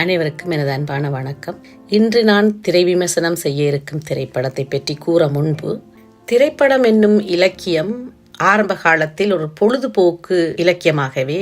அனைவருக்கும் எனது அன்பான வணக்கம். இன்று நான் திரை விமர்சனம் செய்ய இருக்கும் திரைப்படத்தை பற்றி கூற முன்பு திரைப்படம் என்னும் இலக்கியம் ஆரம்ப காலத்தில் ஒரு பொழுதுபோக்கு இலக்கியமாகவே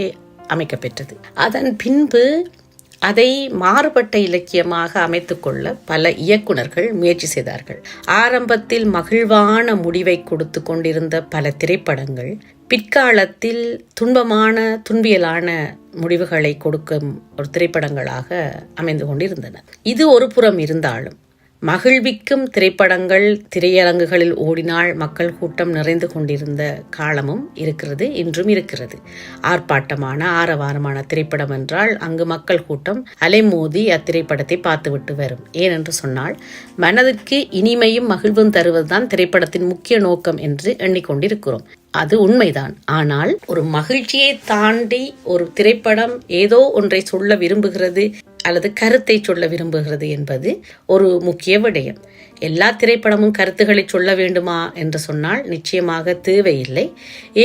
அமைக்கப்பெற்றது. அதன் பின்பு அதை மாறுபட்ட இலக்கியமாக அமைத்துக்கொள்ள பல இயக்குனர்கள் முயற்சி செய்தார்கள். ஆரம்பத்தில் மகிழ்வான முடிவை கொடுத்து கொண்டிருந்த பல திரைப்படங்கள் பிற்காலத்தில் துன்பமான துன்பியலான முடிவுகளை கொடுக்கும் ஒரு திரைப்படங்களாக அமைந்து கொண்டிருந்தன. இது ஒரு புறம் இருந்தாலும் மகிழ்விக்கும் திரைப்படங்கள் திரையரங்குகளில் ஓடினால் மக்கள் கூட்டம் நிறைந்து கொண்டிருந்த காலமும் இருக்கிறது இன்றும் இருக்கிறது. ஆர்ப்பாட்டமான ஆரவாரமான திரைப்படம் என்றால் அங்கு மக்கள் கூட்டம் அலைமோதி அத்திரைப்படத்தை பார்த்துவிட்டு வரும். ஏனென்று சொன்னால் மனதுக்கு இனிமையும் மகிழ்வும் தருவதுதான் திரைப்படத்தின் முக்கிய நோக்கம் என்று எண்ணிக்கொண்டிருக்கிறோம். அது உண்மைதான். ஆனால் ஒரு மகிழ்ச்சியை தாண்டி ஒரு திரைப்படம் ஏதோ ஒன்றை சொல்ல விரும்புகிறது. அல்லது கருத்தை சொல்ல விரும்புகிறது என்பது ஒரு முக்கிய விடயம். எல்லா திரைப்படமும் கருத்துக்களை சொல்ல வேண்டுமா என்று சொன்னால் நிச்சயமாக தேவையில்லை.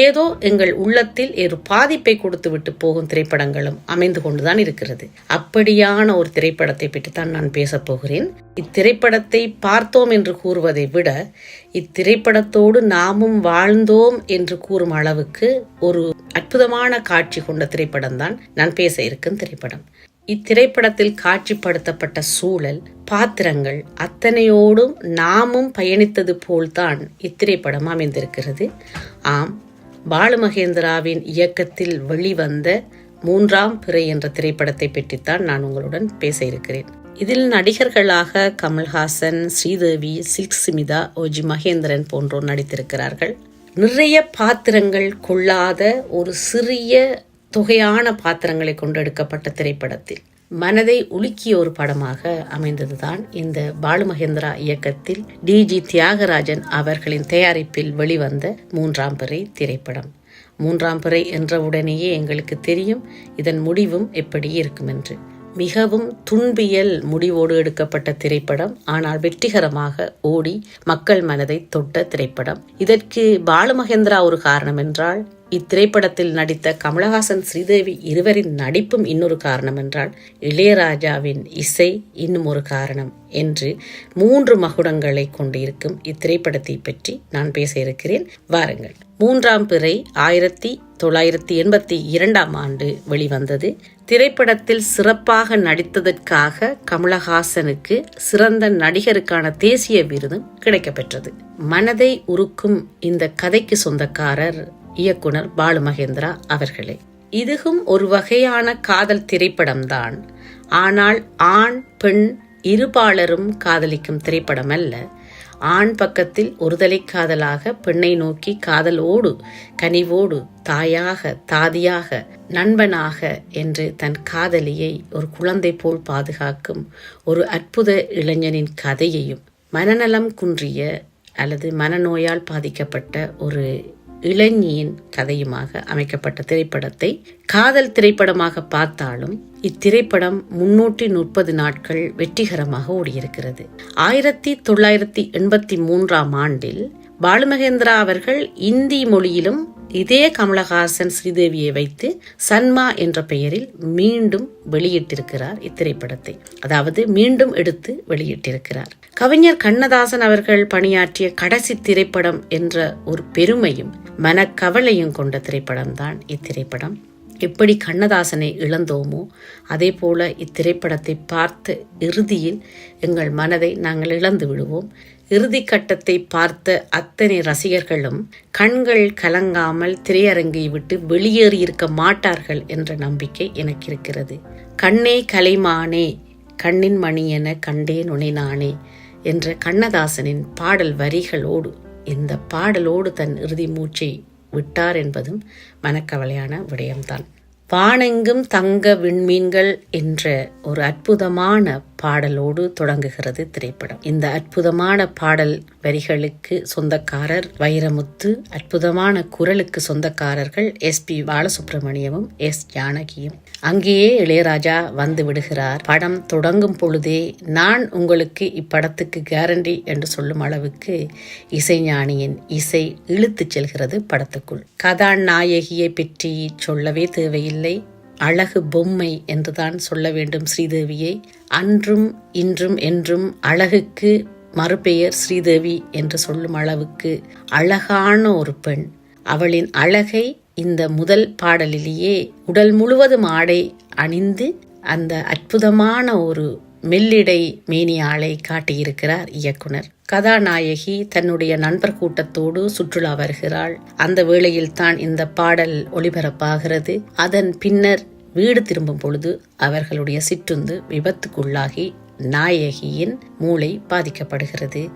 ஏதோ எங்கள் உள்ளத்தில் ஒரு பாதிப்பை கொடுத்துவிட்டு போகும் திரைப்படங்களும் அமைந்து கொண்டுதான் இருக்கிறது. அப்படியான ஒரு திரைப்படத்தை பற்றி தான் நான் பேசப் போகிறேன். இத்திரைப்படத்தை பார்த்தோம் என்று கூறுவதை விட இத்திரைப்படத்தோடு நாமும் வாழ்ந்தோம் என்று கூறும் அளவுக்கு ஒரு அற்புதமான காட்சி கொண்ட திரைப்படம் தான் நான் பேச இருக்கும் திரைப்படம். இத்திரைப்படத்தில் காட்சிப்படுத்தப்பட்ட சூழல் பாத்திரங்கள் அத்தனையோடும் நாமும் பயணித்தது போல்தான் இத்திரைப்படம் அமைந்திருக்கிறது. ஆம் பாலுமகேந்திராவின் இயக்கத்தில் வெளிவந்த மூன்றாம் பிறை என்ற திரைப்படத்தை பற்றித்தான் நான் உங்களுடன் பேச இருக்கிறேன். இதில் நடிகர்களாக கமல்ஹாசன் ஸ்ரீதேவி சில்க் சிமிதா ஓஜி மகேந்திரன் போன்றோர் நடித்திருக்கிறார்கள். நிறைய பாத்திரங்கள் கொள்ளாத ஒரு சிறிய தொகையான பாத்திரங்களை கொண்டெடுக்கப்பட்ட திரைப்படத்தில் மனதை உலுக்கிய ஒரு படமாக அமைந்ததுதான் இந்த பாலுமகேந்திரா இயக்கத்தில் டிஜி தியாகராஜன் அவர்களின் தயாரிப்பில் வெளிவந்த மூன்றாம் பிறை திரைப்படம். மூன்றாம் பிறை என்றவுடனேயே எங்களுக்கு தெரியும் இதன் முடிவும் எப்படி இருக்கும் என்று மிகவும் துன்பியல் முடிவோடு எடுக்கப்பட்ட திரைப்படம் ஆனால் வெற்றிகரமாக ஓடி மக்கள் மனதை தொட்ட திரைப்படம். இதற்கு பாலுமகேந்திரா ஒரு காரணம் என்றால் இத்திரைப்படத்தில் நடித்த கமலஹாசன் ஸ்ரீதேவி இருவரின் நடிப்பும் இன்னொரு காரணம் என்றால் இளையராஜாவின் இசை இன்னும் ஒரு காரணம் என்று மூன்று மகுடங்களை கொண்டிருக்கும் இத்திரைப்படத்தை பற்றி நான் பேச இருக்கிறேன். வாருங்கள். மூன்றாம் பிறை ஆயிரத்தி தொள்ளாயிரத்தி எண்பத்தி இரண்டாம் ஆண்டு வெளிவந்தது. திரைப்படத்தில் சிறப்பாக நடித்ததற்காக கமலஹாசனுக்கு சிறந்த நடிகருக்கான தேசிய விருதும் கிடைக்கப்பெற்றது. மனதை உருக்கும் இந்த கதைக்கு சொந்தக்காரர் இயக்குனர் பாலு மகேந்திரா அவர்களே. இதுவும் ஒரு வகையான காதல் திரைப்படம்தான். ஆனால் ஆண் பெண் இருபாலரும் காதலிக்கும் திரைப்படம் அல்ல ஆண் பக்கத்தில் ஒருதலை காதலாக பெண்ணை நோக்கி காதலோடு கனிவோடு தாயாக தாதியாக நண்பனாக என்று தன் காதலியை ஒரு குழந்தை போல் பாதுகாக்கும் ஒரு அற்புத இளைஞனின் கதையையும் மனநலம் குன்றிய அல்லது மனநோயால் பாதிக்கப்பட்ட ஒரு இளைஞியின் கதையுமாக அமைக்கப்பட்ட திரைப்படத்தை காதல் திரைப்படமாக பார்த்தாலும் இத்திரைப்படம் முன்னூற்றி முப்பது நாட்கள் வெற்றிகரமாக ஓடியிருக்கிறது. ஆயிரத்தி தொள்ளாயிரத்தி எண்பத்தி மூன்றாம் ஆண்டில் பாலுமகேந்திரா அவர்கள் இந்தி மொழியிலும் இதே கமலஹாசன் ஸ்ரீதேவியை வைத்து சன்மா என்ற பெயரில் மீண்டும் வெளியிட்டிருக்கிறார் இத்திரைப்படத்தை. அதாவது மீண்டும் எடுத்து வெளியிட்டிருக்கிறார். கவிஞர் கண்ணதாசன் அவர்கள் பணியாற்றிய கடைசி திரைப்படம் என்ற ஒரு பெருமையும் மனக்கவலையும் கொண்ட திரைப்படம்தான் இத்திரைப்படம். எப்படி கண்ணதாசனை இழந்தோமோ அதே போல இத்திரைப்படத்தை பார்த்த இறுதியில் எங்கள் மனதை நாங்கள் இழந்து விடுவோம். இறுதி கட்டத்தை பார்த்த அத்தனை ரசிகர்களும் கண்கள் கலங்காமல் திரையரங்கை விட்டு வெளியேறி இருக்க மாட்டார்கள் என்ற நம்பிக்கை எனக்கு இருக்கிறது கண்ணே கலைமானே கண்ணின் மணி என கண்டே உனை என்ற கண்ணதாசனின் பாடல் வரிகளோடு இந்த பாடலோடு தன் இறுதி மூச்சை விட்டார் என்பதும் மனக்கவலையான விடயம்தான். வானெங்கும் தங்க விண்மீன்கள் என்ற ஒரு அற்புதமான பாடலோடு தொடங்குகிறது திரைப்படம். இந்த அற்புதமான பாடல் வரிகளுக்கு சொந்தக்காரர் வைரமுத்து அற்புதமான குரலுக்கு சொந்தக்காரர்கள் எஸ் பி பாலசுப்ரமணியமும் எஸ் ஜானகியும். அங்கேயே இளையராஜா வந்து விடுகிறார். படம் தொடங்கும் பொழுதே நான் உங்களுக்கு இப்படத்துக்கு கேரண்டி என்று சொல்லும் அளவுக்கு இசைஞானியின் இசை இழுத்துச் செல்கிறது படத்துக்குள். கதாநாயகியை பற்றி சொல்லவே தேவையில்லை. அழகு பொம்மை என்றுதான் சொல்ல வேண்டும் ஸ்ரீதேவியை. அன்றும் இன்றும் என்றும் அழகுக்கு மறுபெயர் ஸ்ரீதேவி என்று சொல்லும் அளவுக்கு அழகான ஒரு பெண். அவளின் அழகை இந்த முதல் பாடலிலேயே உடல் முழுவதும் ஆடை அணிந்து அந்த அற்புதமான ஒரு மெல்லிடை மேனியாளை காட்டியிருக்கிறார் இயக்குனர். கதாநாயகி தன்னுடைய நண்பர் கூட்டத்தோடு சுற்றுலா வருகிறாள். அந்த வேளையில் தான் இந்த பாடல் ஒளிபரப்பாகிறது. அதன் பின்னர் வீடு திரும்பும் பொழுது அவர்களுடைய சிற்றுந்து விபத்துக்குள்ளாகி நாயகியின் மூளை பாதிக்கப்படுகிறது.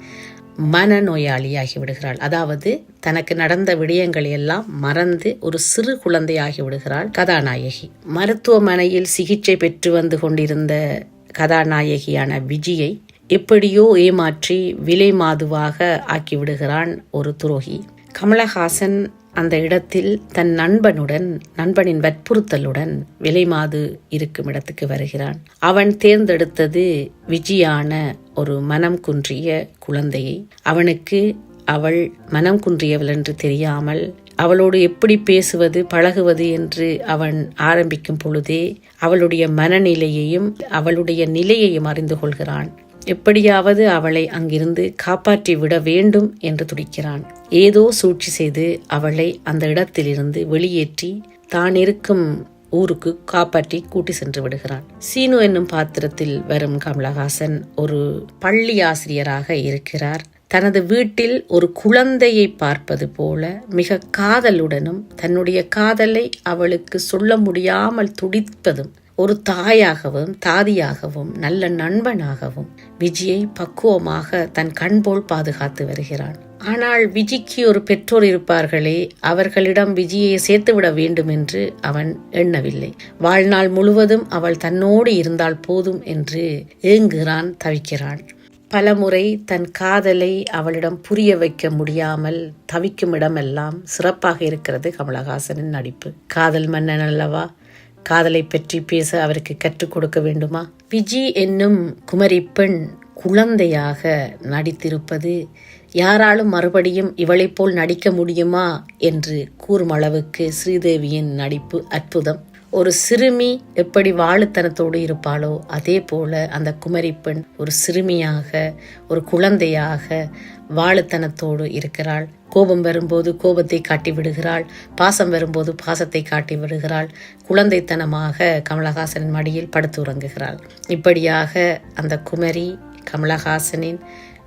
மனநோயாளியாகி விடுகிறாள் அதாவது தனக்கு நடந்த விடயங்களை எல்லாம் மறந்து ஒரு சிறு குழந்தையாகி விடுகிறாள் கதாநாயகி. மருத்துவமனையில் சிகிச்சை பெற்று வந்து கொண்டிருந்த கதாநாயகியான விஜியை எப்படியோ ஏமாற்றி விலை மாதுவாக ஆக்கிவிடுகிறான் ஒரு துரோகி. கமலஹாசன் அந்த இடத்தில் தன் நண்பனுடன் நண்பனின் வற்புறுத்தலுடன் விலைமாது இருக்கும் இடத்துக்கு வருகிறான். அவன் தேர்ந்தெடுத்தது விஜியான ஒரு மனம் குன்றிய குழந்தையை. அவனுக்கு அவள் மனம் குன்றியவள் என்று தெரியாமல் அவளோடு எப்படி பேசுவது பழகுவது என்று அவன் ஆரம்பிக்கும் பொழுதே அவளுடைய மனநிலையையும் அவளுடைய நிலையையும் அறிந்து கொள்கிறான். எப்படியாவது அவளை அங்கிருந்து காப்பாற்றி விட வேண்டும் என்று துடிக்கிறான். ஏதோ சூழ்ச்சி செய்து அவளை அந்த இடத்திலிருந்து வெளியேற்றி தான் இருக்கும் ஊருக்கு காப்பாற்றி கூட்டி சென்று விடுகிறான். சீனு என்னும் பாத்திரத்தில் வரும் கமலஹாசன் ஒரு பள்ளி ஆசிரியராக இருக்கிறார். தனது வீட்டில் ஒரு குழந்தையை பார்ப்பது போல மிக காதலுடனும் தன்னுடைய காதலை அவளுக்கு சொல்ல முடியாமல் துடிப்பதும் ஒரு தாயாகவும் தாதியாகவும் நல்ல நண்பனாகவும் விஜயை பக்குவமாக தன் கண்போல் பாதுகாத்து வருகிறான். ஆனால் விஜிக்கு ஒரு பெற்றோர் இருப்பார்களே அவர்களிடம் விஜயை சேர்த்துவிட வேண்டும் என்று அவன் எண்ணவில்லை. வாழ்நாள் முழுவதும் அவள் தன்னோடு இருந்தால் போதும் என்று ஏங்குகிறான் தவிக்கிறான். பலமுறை தன் காதலை அவளிடம் புரிய வைக்க முடியாமல் தவிக்கும் இடமெல்லாம் சிறப்பாக இருக்கிறது கமலஹாசனின் நடிப்பு. காதல் மன்னன் அல்லவா? காதலை பற்றி பேச அவருக்கு கற்றுக் கொடுக்க வேண்டுமா? விஜி என்னும் குமரி பெண் குழந்தையாக நடித்திருப்பது யாராலும் மறுபடியும் இவளைப் போல் நடிக்க முடியுமா? என்று கூறும் அளவுக்கு ஸ்ரீதேவியின் நடிப்பு அற்புதம். ஒரு சிறுமி எப்படி வாழுத்தனத்தோடு இருப்பாளோ அதே போல அந்த குமரி பெண் ஒரு சிறுமியாக ஒரு குழந்தையாக வாழுத்தனத்தோடு இருக்கிறாள். கோபம் வரும்போது கோபத்தை காட்டி விடுகிறாள். பாசம் வரும்போது பாசத்தை காட்டி விடுகிறாள். குழந்தைத்தனமாக கமலஹாசனின் மடியில் படுத்து உறங்குகிறாள். இப்படியாக அந்த குமரி கமலஹாசனின்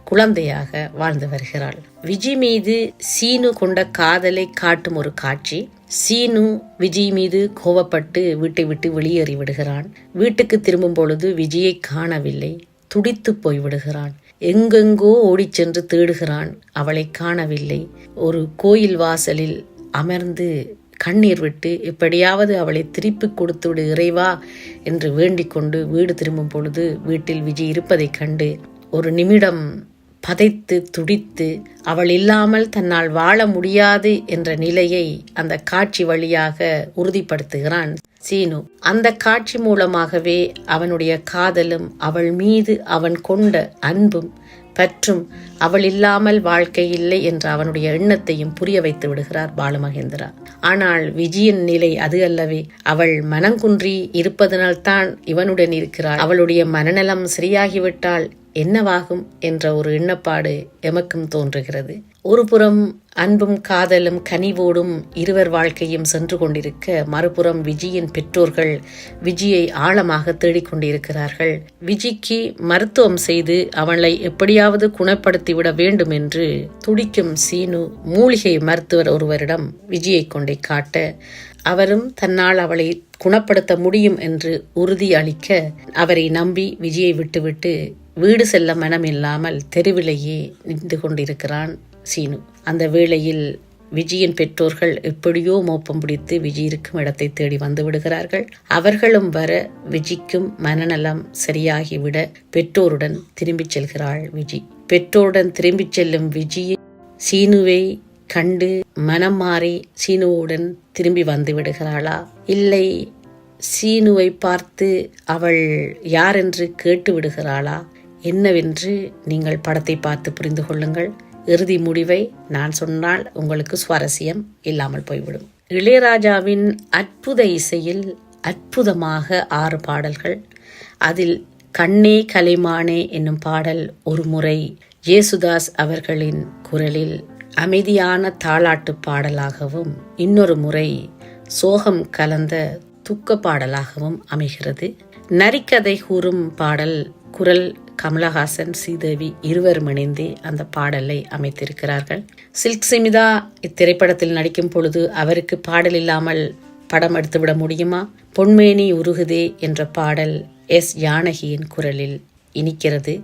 குழந்தையாக வாழ்ந்து வருகிறாள். விஜி மீது சீனு கொண்ட காதலை காட்டும் ஒரு காட்சி. சீனு விஜய் மீது கோவப்பட்டு வீட்டை விட்டு வெளியேறி விடுகிறான். வீட்டுக்கு திரும்பும் பொழுது விஜயை காணவில்லை. துடித்து போய் விடுகிறான். எங்கெங்கோ ஓடிச் சென்று தேடுகிறான். அவளை காணவில்லை. ஒரு கோயில் வாசலில் அமர்ந்து கண்ணீர் விட்டு எப்படியாவது அவளை திருப்பி கொடுத்து விடு இறைவா என்று வேண்டிக் கொண்டு வீடு திரும்பும் பொழுது வீட்டில் விஜய் இருப்பதைக் கண்டு ஒரு நிமிடம் பதைத்து துடித்து அவள் இல்லாமல் தன்னால் வாழ முடியாது என்ற நிலையை அந்த காட்சி வழியாக உறுதிப்படுத்துகிறான் சீனு. அந்த காட்சி மூலமாகவே அவனுடைய காதலும் அவள் மீது அவன் கொண்ட அன்பும் பற்றும் அவள் இல்லாமல் வாழ்க்கை இல்லை என்ற அவனுடைய எண்ணத்தையும் புரிய வைத்து விடுகிறார் பாலமகேந்திரா. ஆனால் விஜயின் நிலை அது அல்லவே. அவள் மனங்குன்றி இருப்பதனால்தான் இவனுடன் இருக்கிறாள். அவளுடைய மனநலம் சரியாகிவிட்டால் என்னவாகும் என்ற ஒரு எண்ணப்பாடு எமக்கும் தோன்றுகிறது. ஒருபுறம் அன்பும் காதலும் கனிவோடும் இருவர் வாழ்க்கையும் சென்று கொண்டிருக்க மறுபுறம் விஜயின் பெற்றோர்கள் விஜயை ஆழமாக தேடிக்கொண்டிருக்கிறார்கள் விஜிக்கு மருத்துவம் செய்து அவளை எப்படியாவது குணப்படுத்திவிட வேண்டும் என்று துடிக்கும் சீனு மூலிகை மருத்துவர் ஒருவரிடம் விஜயை கொண்டே காட்ட அவரும் தன்னால் அவளை குணப்படுத்த முடியும் என்று உறுதி அளிக்க அவரை நம்பி விஜயை விட்டுவிட்டு வீடு செல்ல மனம் இல்லாமல் தெருவிலேயே நின்று கொண்டிருக்கிறான் சீனு. அந்த வேளையில் விஜயின் பெற்றோர்கள் எப்படியோ மோப்பம் பிடித்து விஜய் இருக்கும் இடத்தை தேடி வந்து விடுகிறார்கள். அவர்களும் வர விஜிக்கும் மனநலம் சரியாகிவிட பெற்றோருடன் திரும்பிச் செல்கிறாள் விஜி. பெற்றோருடன் திரும்பிச் செல்லும் விஜி சீனுவை கண்டு மனம் மாறி சீனுவுடன் திரும்பி வந்து விடுகிறாளா? இல்லை சீனுவை பார்த்து அவள் யாரென்று கேட்டு விடுகிறாளா? என்னவென்று நீங்கள் படத்தை பார்த்து புரிந்து கொள்ளுங்கள். இறுதி முடிவை நான் சொன்னால் உங்களுக்கு சுவாரஸ்யம் இல்லாமல் போய்விடும். இளையராஜாவின் அற்புத இசையில் அற்புதமாக ஆறு பாடல்கள். அதில் கண்ணே கலைமானே என்னும் பாடல் ஒரு முறை ஜேசுதாஸ் அவர்களின் குரலில் அமைதியான தாளாட்டு பாடலாகவும் இன்னொரு முறை சோகம் கலந்த துக்க பாடலாகவும் அமைகிறது. நரிக்கதை கூறும் பாடல் குரல் கமலஹாசன் ஸ்ரீதேவி இருவரும் இணைந்தே அந்த பாடலை அமைத்திருக்கிறார்கள். சில்க் சிமிதா இத்திரைப்படத்தில் நடிக்கும் பொழுது அவருக்கு பாடல் இல்லாமல் படம் எடுத்துவிட முடியுமா? பொன்மேனி உருகுதே என்ற பாடல் எஸ். ஜானகியின் குரலில் இனிக்கிறது.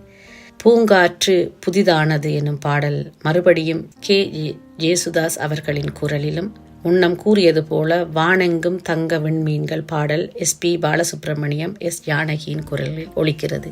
பூங்காற்று புதிதானது எனும் பாடல் மறுபடியும் கே. ஜேசுதாஸ் அவர்களின் குரலிலும் முன்னம் கூறியது போல வானெங்கும் தங்க விண்மீன்கள் பாடல் எஸ் பி பாலசுப்ரமணியம் எஸ் ஜானகியின் குரலில் ஒழிக்கிறது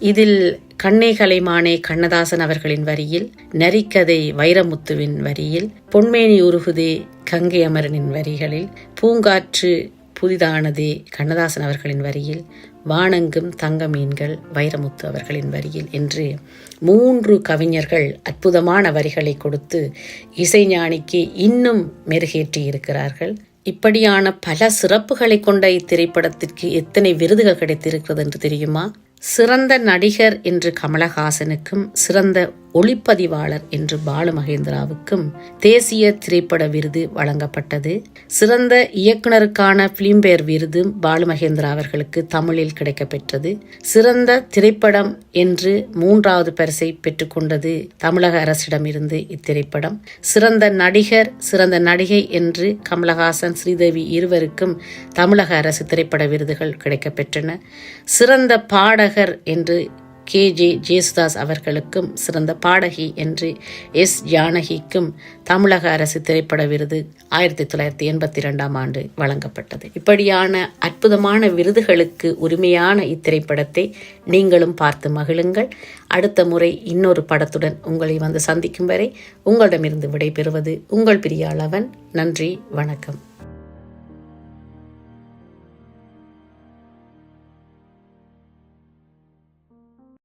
இதில் கண்ணே கலைமானே கண்ணதாசன் அவர்களின் வரியில் நரிக்கதை வைரமுத்துவின் வரியில் பொன்மேனி உருகுதே கங்கை அமரனின் வரிகளில் பூங்காற்று புதிதானதே கண்ணதாசன் அவர்களின் வரியில் வானங்கும் தங்க மீன்கள் வைரமுத்து அவர்களின் வரியில் என்று மூன்று கவிஞர்கள் அற்புதமான வரிகளை கொடுத்து இசைஞானிக்கு இன்னும் மெருகேற்றி இருக்கிறார்கள். இப்படியான பல சிறப்புகளை கொண்ட இத்திரைப்படத்திற்கு எத்தனை விருதுகள் கிடைத்திருக்கிறது என்று தெரியுமா? சிறந்த நடிகர் என்று கமலஹாசனுக்கும் சிறந்த ஒளிப்பதிவாளர் என்று பாலுமகேந்திராவுக்கும் தேசிய திரைப்பட விருது வழங்கப்பட்டது. சிறந்த இயக்குனருக்கான பிலிம்பேர் விருது பாலுமகேந்திரா அவர்களுக்கு தமிழில் கிடைக்கப்பெற்றது. சிறந்த திரைப்படம் என்று மூன்றாவது பரிசை பெற்றுக்கொண்டது தமிழக அரசிடமிருந்து இத்திரைப்படம். சிறந்த நடிகர் சிறந்த நடிகை என்று கமலஹாசன் ஸ்ரீதேவி இருவருக்கும் தமிழக அரசு திரைப்பட விருதுகள் கிடைக்கப்பெற்றன. சிறந்த பாடகர் என்று கே. ஜே. ஜேசுதாஸ் அவர்களுக்கும் சிறந்த பாடகி என்று எஸ். ஜானகிக்கும் தமிழக அரசு திரைப்பட விருது ஆயிரத்தி தொள்ளாயிரத்தி எண்பத்தி இரண்டாம் ஆண்டு வழங்கப்பட்டது. இப்படியான அற்புதமான விருதுகளுக்கு உரிமையான இத்திரைப்படத்தை நீங்களும் பார்த்து மகிழுங்கள். அடுத்த முறை இன்னொரு படத்துடன் உங்களை வந்து சந்திக்கும் வரை உங்களிடமிருந்து விடைபெறுவது உங்கள் பிரியாளவன் நன்றி வணக்கம்.